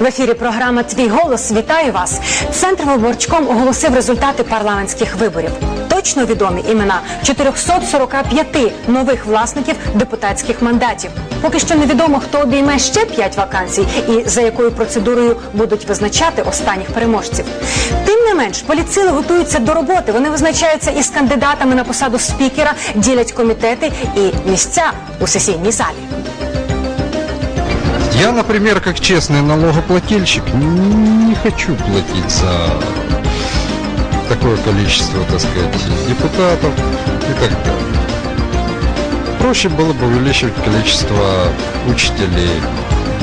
В ефірі програма Твій голос. Вітаю вас. Центр виборчком оголосив результати парламентських виборів. Точно відомі імена 445 нових власників депутатських мандатів. Поки що невідомо, хто обійме ще 5 вакансій і за якою процедурою будуть визначати останніх переможців. Тим не менш, політсили готуються до роботи. Вони визначаються із кандидатами на посаду спікера, ділять комітети і місця у сесійній залі. Я, например, как честный налогоплательщик, не хочу платить за такое количество, так сказать, депутатов и так далее. Проще было бы увеличивать количество учителей,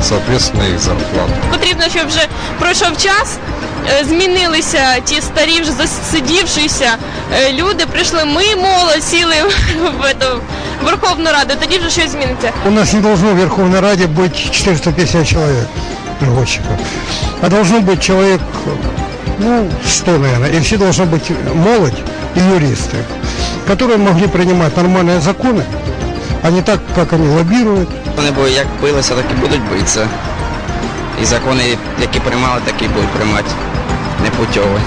соответственно, их зарплату. Потрібно, щоб вже пройшов час, е, змінилися ті старі вже засидівшися е, люди. Прийшли ми, молодь, сіли в эту Верховну Раду. Тоді вже щось зміниться. У нас не должно в Верховной Раде быть 450 человек переводчиков, а должно быть человек, ну, 100, наверное, и все должно быть молодь и юристы, которые могли принимать нормальные законы, а не так, как они лоббируют. Вони бо як билися, так і будуть битися. І закони, які приймали, так і будуть приймати. Не путьові.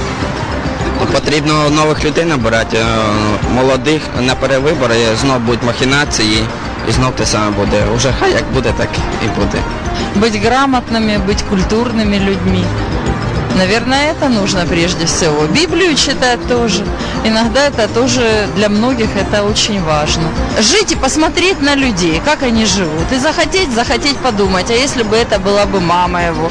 Потрібно нових людей набирати, е, молодих на перевибори, знов будуть махінації, і знов те саме буде. Уже хай як буде, так і буде. быть грамотными, быть культурными людьми. Наверное, это нужно прежде всего. Библию читать тоже. Иногда это тоже для многих это очень важно. Жить и посмотреть на людей, как они живут. И захотеть, захотеть подумать, а если бы это была бы мама его.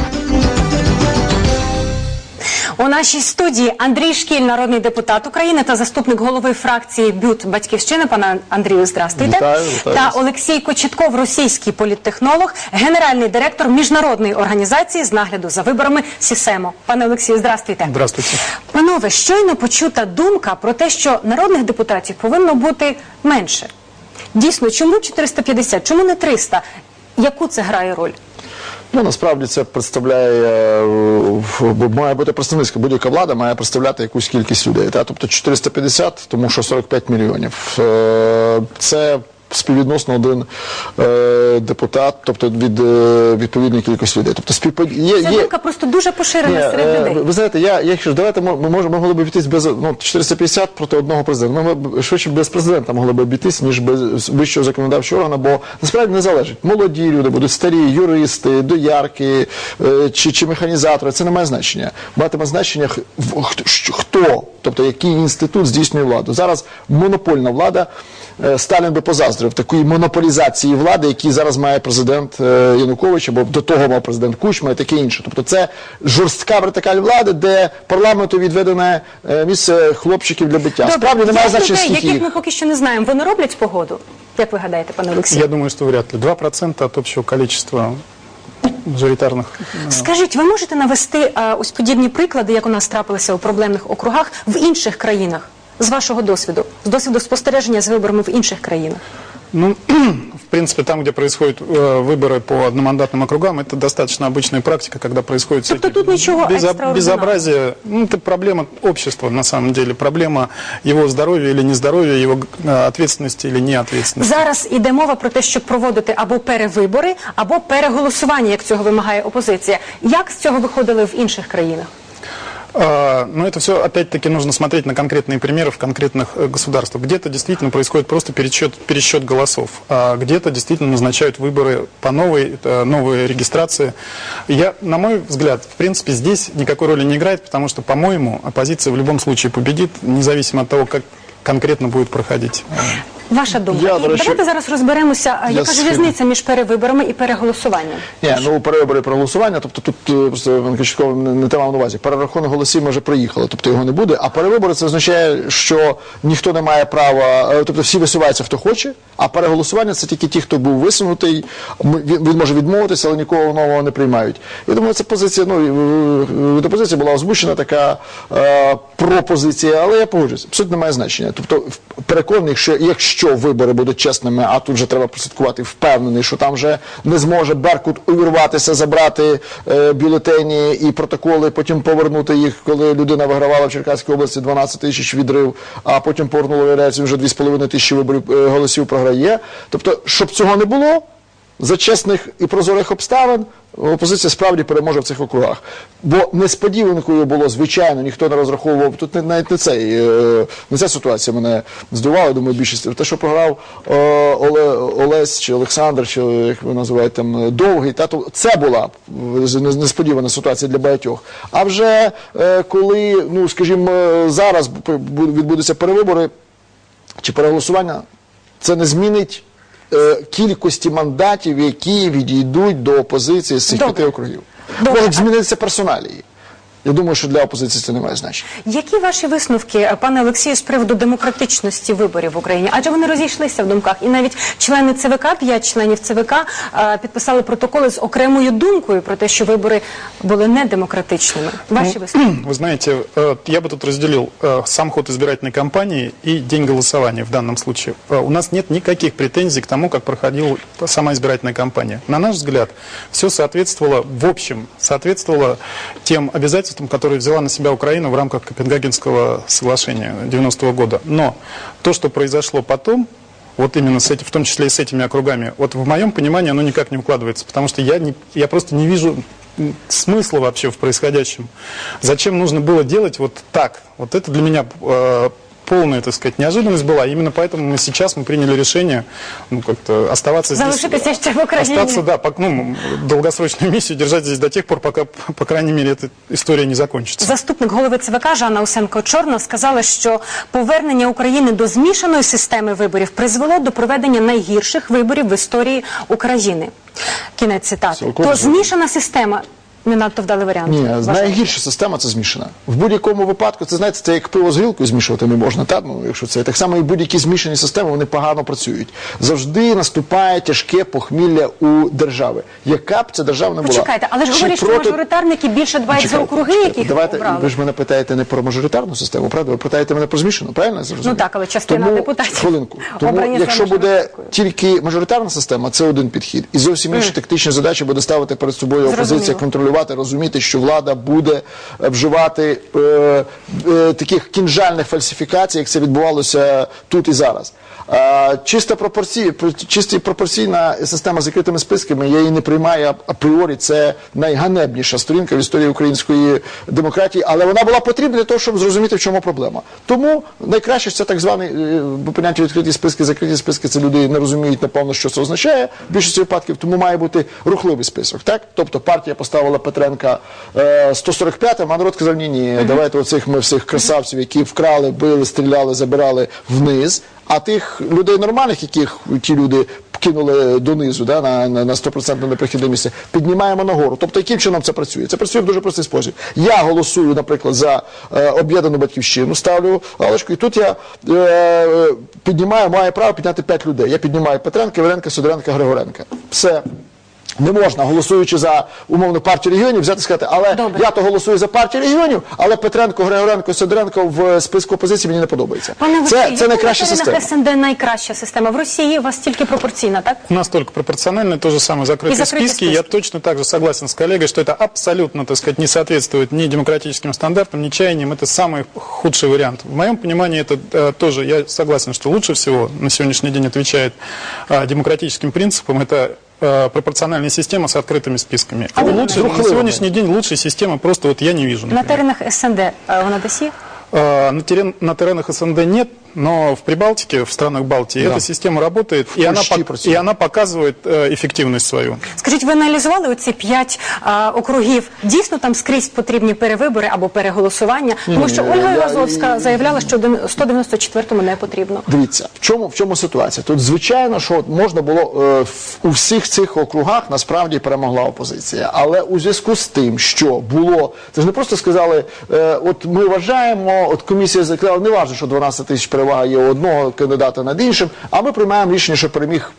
У нашій студії Андрій Шкіль, народний депутат України та заступник голови фракції БЮТ Батьківщина. Пане Андрію, здрастуйте. Вітаю, вітаю Та. Олексій Кочетков, російський політтехнолог, генеральний директор міжнародної організації з нагляду за виборами СІСЕМО. Пане Олексію, здрастуйте. Здравствуйте. Панове, щойно почута думка про те, що народних депутатів повинно бути менше. Дійсно, чому 450? Чому не 300? Яку це грає роль? Ну насправді це представляє е, має бути представницька. Будь-яка влада має представляти якусь кількість людей. Та? Тобто 450, тому що 45 мільйонів. Е, Це співвідносно один е, депутат, тобто від е, відповідної кількості людей. Тобто співпад... є, Ця є... думка просто дуже поширена Ні, серед е, людей. ви- Ви знаєте, я, якщо ж давайте ми, ми можемо могли б обійтись без ну 450 проти одного президента. Ми б швидше без президента могли б обійтись, ніж без вищого законодавчого органу, бо насправді не залежить. Молоді люди будуть старі, юристи, доярки е, чи, чи механізатори. Це не має значення. Матиме значення хто, хто, тобто який інститут здійснює владу. Зараз монопольна влада. Е, Сталін би позаздрив такої монополізації влади, які зараз має президент е, Янукович, або до того мав президент Кучма і таке інше. Тобто це жорстка вертикаль влади, де парламенту відведене е, місце хлопчиків для биття. Справді немає значення, скільки яких їх. ми поки що не знаємо. Вони роблять погоду? Як ви гадаєте, пане Олексію? Я думаю, что вряд ли. 2% от общего количества мажоритарных. Скажіть, ви можете навести е, ось подібні приклади, як у нас трапилися у проблемних округах в інших країнах? З вашого досвіду, з досвіду спостереження з виборами в інших країнах. Ну, в принципе, там, где происходят э, выборы по одномандатным округам, это достаточно обычная практика, когда происходит Тобто всякие тут ничего экстраординарного? безобразие. Ну, это проблема общества, на самом деле. Проблема его здоровья или нездоровья, его э, ответственности или неответственности. Зараз іде мова про те, щоб проводити або перевибори, або переголосування, як цього вимагає опозиція. Як з цього виходили в інших країнах? А, Но это все, опять-таки, нужно смотреть на конкретные примеры в конкретных э, государствах. Где-то действительно происходит просто пересчет, пересчет голосов, а где-то действительно назначают выборы по новой, это новые регистрации. Я, на мой взгляд, в принципе, здесь никакой роли не играет, потому что, по-моему, оппозиция в любом случае победит, независимо от того, как конкретно будет проходить. Ваша думка. Я, І до давайте зараз розберемося, я яка ж різниця між перевиборами і переголосуванням. Ні, ну перевибори про голосування, тобто тут е, просто Іван не, не те мав на увазі. Перерахунок голосів ми вже проїхали, тобто його не буде. А перевибори це означає, що ніхто не має права, е, тобто всі висуваються, хто хоче, а переголосування це тільки ті, хто був висунутий. Він, він може відмовитися, але нікого нового не приймають. Я думаю, це позиція, ну е, від опозиції була озвучена така е, пропозиція, але я погоджуюсь, абсолютно немає значення. Тобто переконаний, що якщо вибори будуть чесними, а тут вже треба прослідкувати, впевнений, що там вже не зможе Беркут увірватися, забрати е, бюлетені і протоколи, потім повернути їх, коли людина вигравала в Черкаській області 12 тисяч відрив, а потім повернула виявляється, вже 2,5 тисячі виборів е, голосів програє. Тобто, щоб цього не було. За чесних і прозорих обставин опозиція справді переможе в цих округах. Бо несподіванкою було, звичайно, ніхто не розраховував. Тут навіть не цей е, не ця ситуація мене здивувала, думаю, більшість. Те, що програв е, Оле, Олесь чи Олександр, чи як ви називаєте там довгий, та то це була е, несподівана ситуація для багатьох. А вже коли, ну скажімо, зараз бу- відбудуться перевибори чи переголосування, це не змінить кількості мандатів, які відійдуть до опозиції з цих Добре. п'яти округів. Добре. Можуть змінитися персоналії. Я думаю, що для опозиції це не має значення. Які ваші висновки, е, пане Олексію, з приводу демократичності виборів в Україні? Адже вони розійшлися в думках, і навіть члени ЦВК, п'ять членів ЦВК, е, підписали протоколи з окремою думкою про те, що вибори були недемократичними. Ваші висновки? Вы знаете, э, я бы тут разделил э, сам ход избирательной кампании и день голосования в данном случае. Э, У нас нет никаких претензий к тому, как проходила сама избирательная кампания. На наш взгляд, все соответствовало, в общем, соответствовало тем обязательствам, которые взяла на себя Украина в рамках Копенгагенского соглашения 90 года. Но то, что произошло потом, вот именно с этим, в том числе и с этими округами, вот в моем понимании оно никак не укладывается, потому что я, не, я просто не вижу смысла вообще в происходящем. Зачем нужно было делать вот так? Вот это для меня э, полная, так сказать, неожиданность была. Именно поэтому мы сейчас мы приняли решение ну, как-то оставаться здесь. Залишитися ще в Україні. Остаться, да, пок- ну, долгосрочную миссию держать здесь до тех пор, пока, по крайней мере, эта история не закончится. Заступник голови ЦВК Жанна Усенко Чорно сказала, що повернення України до змішаної системи виборів призвело до проведення найгірших виборів в історії України. Кінець цитати. Цілком То згоден. змішана система не надто вдалий варіант. Ні, найгірша система це змішана. В будь-якому випадку, це знаєте, це як пиво з грілкою змішувати не можна. Та? Ну, якщо це так само і будь-які змішані системи, вони погано працюють. Завжди наступає тяжке похмілля у держави. Яка б ця держава не була? Почекайте, але ж Чи говорять, що проти- мажоритарники більше дбають за округи, яких Давайте, обрали. ви ж мене питаєте не про мажоритарну систему, правда? Ви питаєте мене про змішану, правильно я? Ну так, але частина Тому, депутатів Хвилинку. Тому обрані якщо буде тільки мажоритарна система, це один підхід. І зовсім інші тактичні задачі буде ставити перед собою опозиція, Зрозуміло. Контролювати, розуміти, що влада буде е, вживати е, е, таких кінжальних фальсифікацій, як це відбувалося тут і зараз. Е, чиста пропорцій, чисті пропорційна система з закритими списками, я її не приймаю ап- апріорі. Це найганебніша сторінка в історії української демократії, але вона була потрібна для того, щоб зрозуміти, в чому проблема. Тому найкраще це так званий е, по поняттю відкриті списки, закриті списки. Це люди не розуміють напевно, що це означає в більшості випадків. Тому має бути рухливий список. Так, тобто партія поставила Петренка е, 145-м, а народ сказав, ні, ні, давайте оцих ми всіх красавців, які вкрали, били, стріляли, забирали вниз. А тих людей нормальних, яких ті люди кинули донизу, да, на, на, на 100% непрохідне місце, піднімаємо нагору. Тобто, яким чином це працює? Це працює в дуже простий спосіб. Я голосую, наприклад, за е, об'єднану батьківщину, ставлю галочку, і тут я е, піднімаю, маю право підняти 5 людей. Я піднімаю Петренка, Іваненка, Сидоренка, Григоренка. Все. Не можна, голосуючи за умовну партію регіонів, взяти і сказати, але Добре. я то голосую за партію регіонів, але Петренко, Григоренко, Сидоренко в списку опозиції мені не подобається. Пане це, Олексію, це яку найкраща на теренах система. СНД найкраща система. В Росії у вас тільки пропорційна, так? У нас только пропорционально то же самое закрытые, И закрытые списки. Я списки. точно так же согласен с коллегой, что это абсолютно, так сказать, не соответствует ни демократическим стандартам, ни чаяниям. Это самый худший вариант. В моем понимании это э, тоже, я согласен, что лучше всего на сегодняшний день отвечает э, демократическим принципам. Это э, пропорциональная система с открытыми списками. А вы лучше, на думаете? сегодняшний день лучшей системы просто вот я не вижу. На например. теренах СНД е, вона десь є? Э, На, терен- на теренах СНД нет, но в Прибалтике, в странах Балтии, Да. эта система работает, и она, Польше пок- працює. и она показывает э, эффективность свою. Скажіть, ви аналізували оці п'ять а, округів? Дійсно там скрізь потрібні перевибори або переголосування? Тому що ні, Ольга я- Івазовська заявляла, що дем- 194-му не потрібно. Дивіться, в чому, в чому ситуація? Тут звичайно, що можна було е, в- у всіх цих округах насправді перемогла опозиція. Але у зв'язку з тим, що було, це ж не просто сказали, е, от ми вважаємо, от комісія заклала, не важливо, що 12 тисяч перевага є у одного кандидата над іншим, а ми приймаємо рішення, що переміг.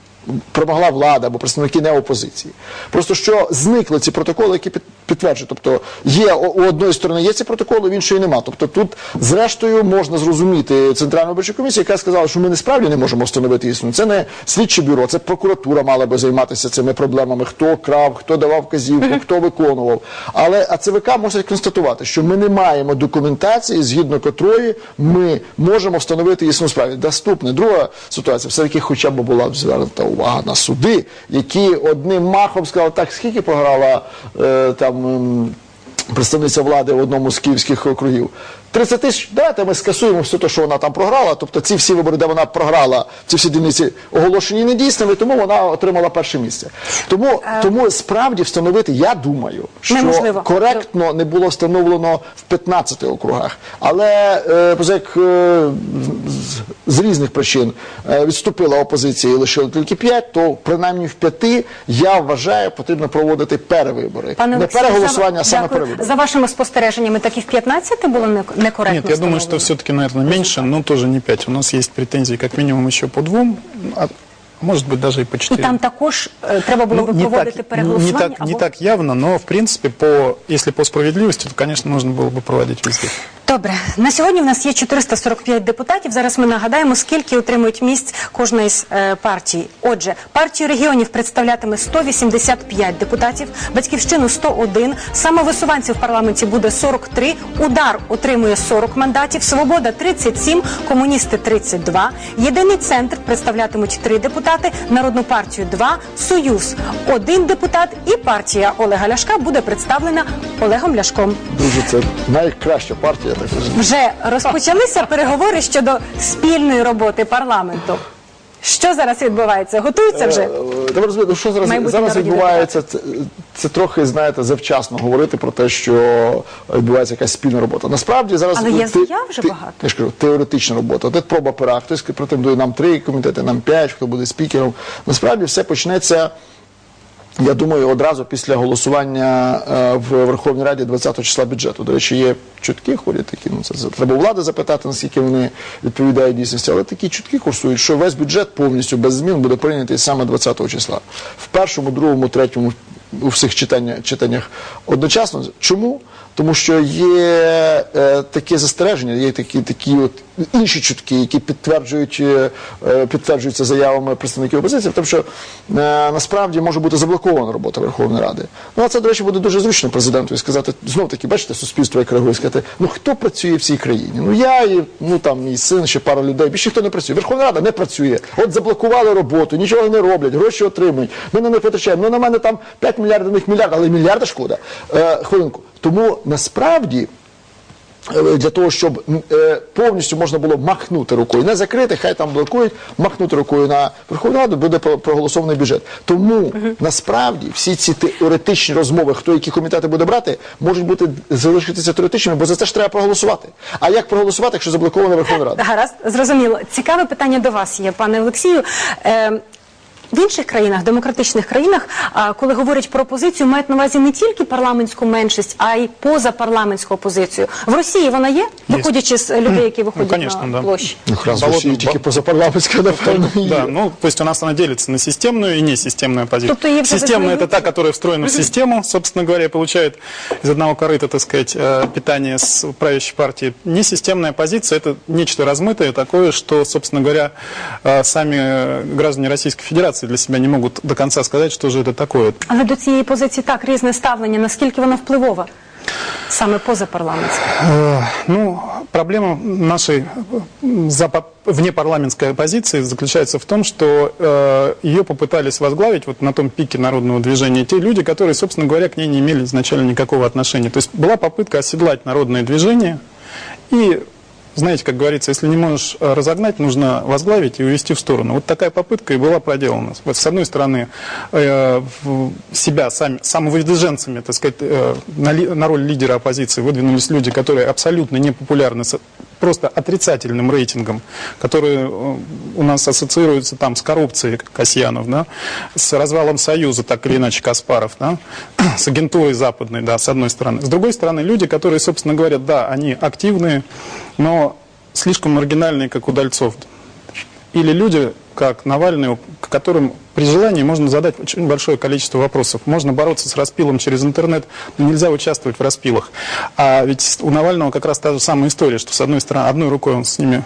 Перемогла влада або представники неопозиції. Просто що зникли ці протоколи, які підтверджує. Тобто є у одної сторони є ці протоколи, в іншої нема. Тобто тут, зрештою, можна зрозуміти Центральну виборчу комісію, яка сказала, що ми не справді не можемо встановити істину. Це не слідче бюро, це прокуратура мала би займатися цими проблемами. Хто крав, хто давав вказівку, хто виконував. Але АЦВК може констатувати, що ми не маємо документації, згідно котрої ми можемо встановити істину справі. Наступне, друга ситуація, все-таки хоча б була б звернута увага на суди, які одним махом сказали, так скільки програла е, там. Представниця влади в одному з київських округів. 30 тисяч, давайте ми скасуємо все те, що вона там програла. Тобто ці всі вибори, де вона програла, ці всі дільниці оголошені недійсними, тому вона отримала перше місце. Тому, тому справді встановити, я думаю, що Неможливо. коректно не було встановлено в 15 округах. Але е, як е, з, з різних причин е, відступила опозиція і лишила тільки 5, то принаймні в п'яти я вважаю, потрібно проводити перевибори. Пане не Олексію, переголосування, а саме перевибори. За вашими спостереженнями, так і 15 було не- некоректно Нет, я думаю, что все-таки, наверное, меньше, но тоже не 5. У нас есть претензии как минимум еще по двум, а может быть даже и по І 4. там також е, треба було би Ну, не проводити так, не, переголосування. так, не або- так явно, но в принципе, по, если по справедливости, то, конечно, нужно было бы проводить везде. Добре, на сьогодні в нас є 445 депутатів. Зараз ми нагадаємо, скільки отримують місць кожна із е, партій. Отже, партію регіонів представлятиме 185 депутатів, батьківщину 101, самовисуванців в парламенті буде 43, удар отримує 40 мандатів, свобода 37, комуністи 32, єдиний центр представлятимуть 3 депутати, народну партію 2, союз 1 депутат і партія Олега Ляшка буде представлена Олегом Ляшком. Друже, це найкраща партія. Вже розпочалися переговори щодо спільної роботи парламенту. Що зараз відбувається? Готуються вже? Е, Треба розуміти, що зараз, Майбутні зараз народні відбувається. Це, це трохи, знаєте, завчасно говорити про те, що відбувається якась спільна робота. Насправді зараз Але є заяв вже ти- багато. Я ж кажу, теоретична робота. Тут проба пера. Хтось претендує нам три комітети, нам п'ять, хто буде спікером. Насправді все почнеться. Я думаю, одразу після голосування е, в Верховній Раді 20 числа бюджету. До речі, є чутки ходять такі. Ну це треба влади запитати, наскільки вони відповідають дійсності. Але такі чутки курсують, що весь бюджет повністю без змін буде прийнятий саме 20 числа. В першому, другому, третьому у всіх читання, читаннях одночасно. Чому? Тому що є е, таке застереження, є такі, такі от інші чутки, які підтверджують, е, е, підтверджуються заявами представників опозиції, тому що е, насправді може бути заблокована робота Верховної Ради. Ну а це, до речі, буде дуже зручно президенту і сказати, знов таки, бачите, суспільство як реагує, сказати, ну хто працює в цій країні? Ну я і ну там мій син, ще пара людей, більше ніхто не працює. Верховна Рада не працює. От заблокували роботу, нічого не роблять, гроші отримують. Ми них витрачаємо. Ну на мене там 5 мільярдів, на них мільярд, але мільярда шкода. Е, хвилинку. Тому насправді. е, Для того, щоб е, повністю можна було махнути рукою, не закрити, хай там блокують, махнути рукою на Верховну Раду, буде про- проголосований бюджет. Тому насправді всі ці теоретичні розмови, хто які комітети буде брати, можуть бути залишитися теоретичними, бо за це ж треба проголосувати. А як проголосувати, якщо заблокована Верховна Рада? Гаразд, зрозуміло. Цікаве питання до вас є, пане Олексію. Е, в інших країнах, демократичних країнах, а, коли говорять про опозицію, мають на увазі не тільки парламентську меншість, а й позапарламентську опозицію. В Росії вона є, виходячи з людей, які виходять конечно, на да. площі. Ну, раз в Болотно- Росії тільки позапарламентська, напевно, і є. Да, ну, то есть у нас она делится на системную и несистемную оппозицию. Тобто її вже Системная это визнають? та, которая встроена в систему, собственно говоря, и получает из одного корыта, так сказать, э, питание с правящей партии. Несистемная оппозиция это нечто размытое, такое, что, собственно говоря, э, сами э, граждане Российской Федерации для себя не могут до конца сказать, что же это такое. Але до цієї позиції так різне ставлення. Наскільки вона впливова? Саме позапарламентська. Э, Ну, проблема нашей э, запа- внепарламентской оппозиции заключается в том, что э, ее попытались возглавить вот на том пике народного движения те люди, которые, собственно говоря, к ней не имели изначально никакого отношения. То есть была попытка оседлать народное движение и знаете, как говорится, если не можешь э, разогнать, нужно возглавить и увести в сторону. Вот такая попытка и была проделана. Вот с одной стороны, э, себя сами, самовыдвиженцами, так сказать, э, на, на роль лидера оппозиции выдвинулись люди, которые абсолютно не популярны, с просто отрицательным рейтингом, которые э, у нас ассоциируются там с коррупцией Касьянов, да, с развалом Союза, так или иначе, Каспаров, да, с агентурой западной, да, с одной стороны. С другой стороны, люди, которые, собственно говоря, да, они активные, но слишком маргинальные, как удальцов. Или люди, как Навальный, которым при желании можно задать очень большое количество вопросов. Можно бороться с распилом через интернет, но нельзя участвовать в распилах. А ведь у Навального как раз та же самая история, что с одной стороны, одной рукой он с ними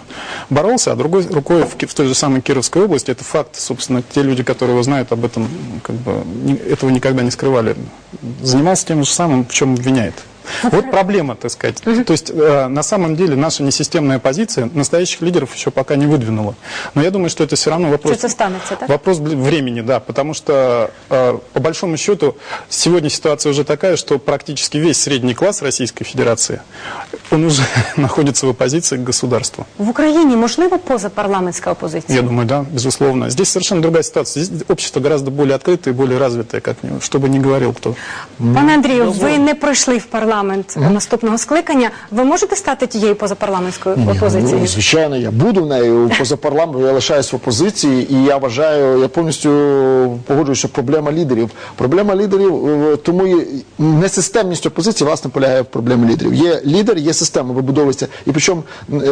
боролся, а другой рукой в, в той же самой Кировской области, это факт, собственно, те люди, которые его знают об этом, как бы, этого никогда не скрывали. Занимался тем же самым, в чем обвиняет. Вот проблема, так сказать. То есть, э, на самом деле, наша несистемная позиция настоящих лидеров еще пока не выдвинула. Но я думаю, что это все равно вопрос... Что это станется, так? Вопрос бл- времени, да, потому что, э, по большому счету, сегодня ситуация уже такая, что практически весь средний класс Российской Федерации, он уже находится в оппозиции к государству. В Україні можливо позапарламентська опозиція? Я думаю, да, безусловно. Здесь совершенно другая ситуация. Здесь общество гораздо более открытое и более развитое, как ни- что бы ни говорил кто. Пане Андрію, ви не пройшли в парламент наступного скликання. Ви можете стати тією позапарламентською опозицією? Ну, звичайно, я буду в неї поза парламентом, я лишаюсь в опозиції, і я вважаю, я повністю погоджуюся, що проблема лідерів. Проблема лідерів, е, тому і несистемність опозиції власне полягає в проблемі лідерів. Є лідер, є система, вибудовується. І причому е,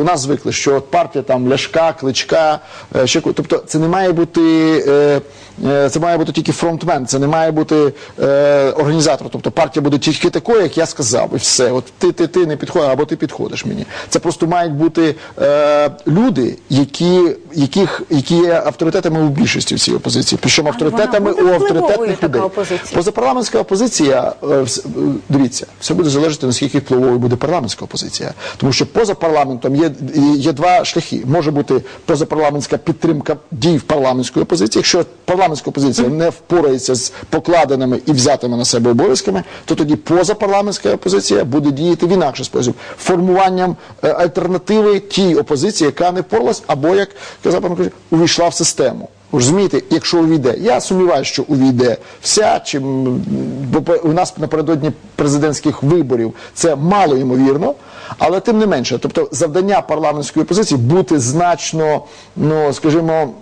у нас звикли, що от партія там Ляшка, Кличка, е, ще тобто це не має бути. е, е, Це має бути тільки фронтмен, це не має бути е, організатор. Тобто партія буде тільки такою, як я сказав, і все. От ти, ти, ти не підходиш, або ти підходиш мені. Це просто мають бути е, люди, які, яких, які є авторитетами у більшості в цій опозиції. Причому авторитетами у авторитетних людей. опозиція? Позапарламентська опозиція, е, е, дивіться, все буде залежати, наскільки впливовою буде парламентська опозиція. Тому що поза парламентом є, є два шляхи. Може бути позапарламентська підтримка дій в парламентської опозиції. Якщо парламентська опозиція не впорається з покладеними і взятими на себе обов'язками, то тоді позапарламентська опозиція буде діяти в інакший спосіб, формуванням е, альтернативи тій опозиції, яка не впоралась, або як казав пан Кузьмич, увійшла в систему. Розумієте, якщо увійде, я сумніваюся, що увійде вся, чи бо у нас напередодні президентських виборів це мало ймовірно, але тим не менше, тобто завдання парламентської опозиції бути значно, ну скажімо.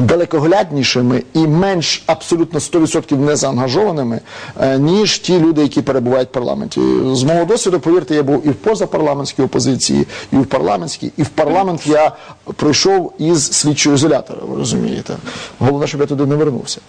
Далекогляднішими і менш абсолютно 100% не заангажованими, е, ніж ті люди, які перебувають в парламенті. З мого досвіду, повірте, я був і в позапарламентській опозиції, і в парламентській, і в парламент я пройшов із слідчого ізолятора. Ви розумієте? Головне, щоб я туди не вернувся.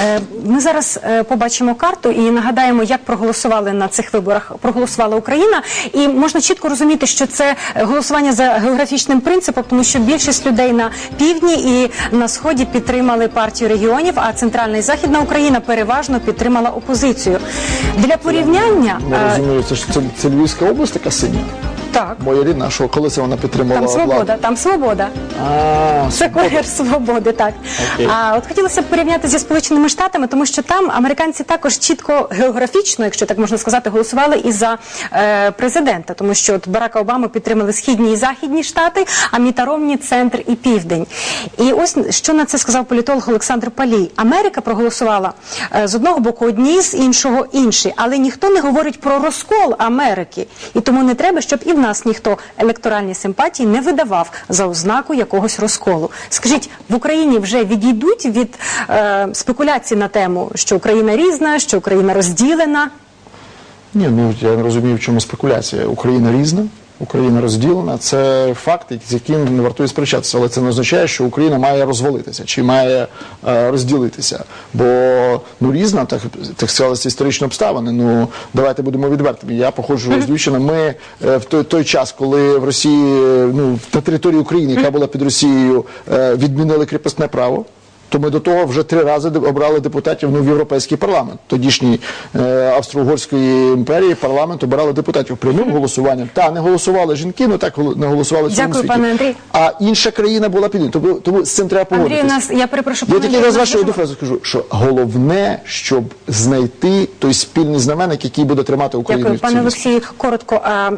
Е, Ми зараз е, побачимо карту і нагадаємо, як проголосували на цих виборах. Проголосувала Україна, і можна чітко розуміти, що це голосування за географічним принципом, тому що більшість людей на півдні і на сході підтримали партію регіонів, а центральна і західна Україна переважно підтримала опозицію. Для порівняння Не е, розумію, це ж це, це Львівська область така синя. Так. Моя рідна, що коли це вона підтримувала Там свобода, владу? там свобода. А, Це колір свободи, так. Окей. А от хотілося б порівняти зі Сполученими Штатами, тому що там американці також чітко географічно, якщо так можна сказати, голосували і за е, президента, тому що от Барака Обаму підтримали східні і західні штати, а Міта Ромні – центр і південь. І ось що на це сказав політолог Олександр Палій. Америка проголосувала е, з одного боку одні, з іншого інші, але ніхто не говорить про розкол Америки, і тому не треба, щоб і в нас ніхто електоральні симпатії не видавав за ознаку якогось розколу. Скажіть, в Україні вже відійдуть від е, спекуляцій на тему, що Україна різна, що Україна розділена. Ні, ну я не розумію, в чому спекуляція. Україна різна, Україна розділена. Це факт, з яким не вартує сперечатися, але це не означає, що Україна має розвалитися чи має е, розділитися. Бо ну різна, так так склалися історичні обставини. Ну давайте будемо відвертими. Я походжу з Львівщини. Ми е, в той, той час, коли в Росії, ну на території України, яка була під Росією, е, відмінили кріпосне право. То ми до того вже три рази обрали депутатів ну, в Європейський парламент. Тодішній е, Австро-Угорської імперії парламент обирали депутатів прямим голосуванням. Та не голосували жінки, ну так не голосували в цьому Дякую, світі. пане Андрій. А інша країна була під. Тому, тому з цим треба Андрій, нас я перепрошую, Я пане тільки Андрій, раз вашу одну фразу скажу, що головне, щоб знайти той спільний знаменник, який буде тримати Україну. Дякую, в пане. Олексію. Коротко, а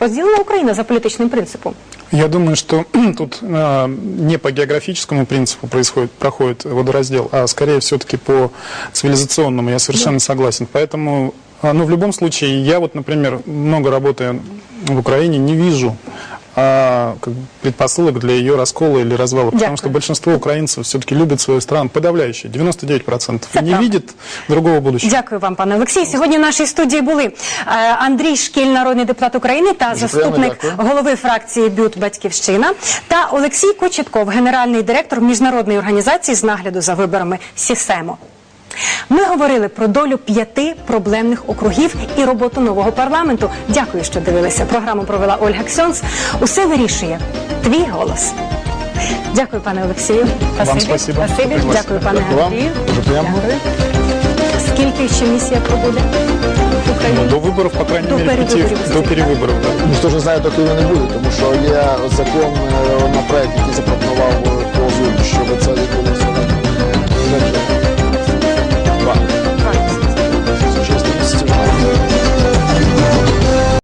розділена Україна за політичним принципом. Я думаю, что тут э, не по географическому принципу происходит, проходит водораздел, а скорее все-таки по цивилизационному. Я совершенно согласен. Поэтому, а, ну, в любом случае, я вот, например, много работая в Украине, не вижу а, как бы предпосылок для ее раскола или развала. Дякую. Потому что большинство украинцев все-таки любят свою страну, подавляющее, 99%, Это и не правда. видит другого будущего. Дякую вам, пане Олексій. Сьогодні в нашій студії були е, Андрій Шкіль, народний депутат України та Дуже заступник приємно, дякую. голови фракції Бют Батьківщина та Олексій Кочетков, генеральний директор міжнародної організації з нагляду за виборами Сісемо. Ми говорили про долю п'яти проблемних округів і роботу нового парламенту. Дякую, що дивилися. Програму провела Ольга Ксьонс. Усе вирішує твій голос. Дякую, пане Олексію. Вам спасибо, що Спасибі. пригласили. Дякую, пане Дякую вам. Андрію. Дуже приємно. Дякую. Скільки ще місія пробуде в Україні? Ну, До выборов, по крайней До мере, пяти, перевыборов, до да. перевыборов, да. Ніхто ж не знає, доки його не буде, тому що є закон е, на проект, який запропонував е, Козуб, щоб це відбулося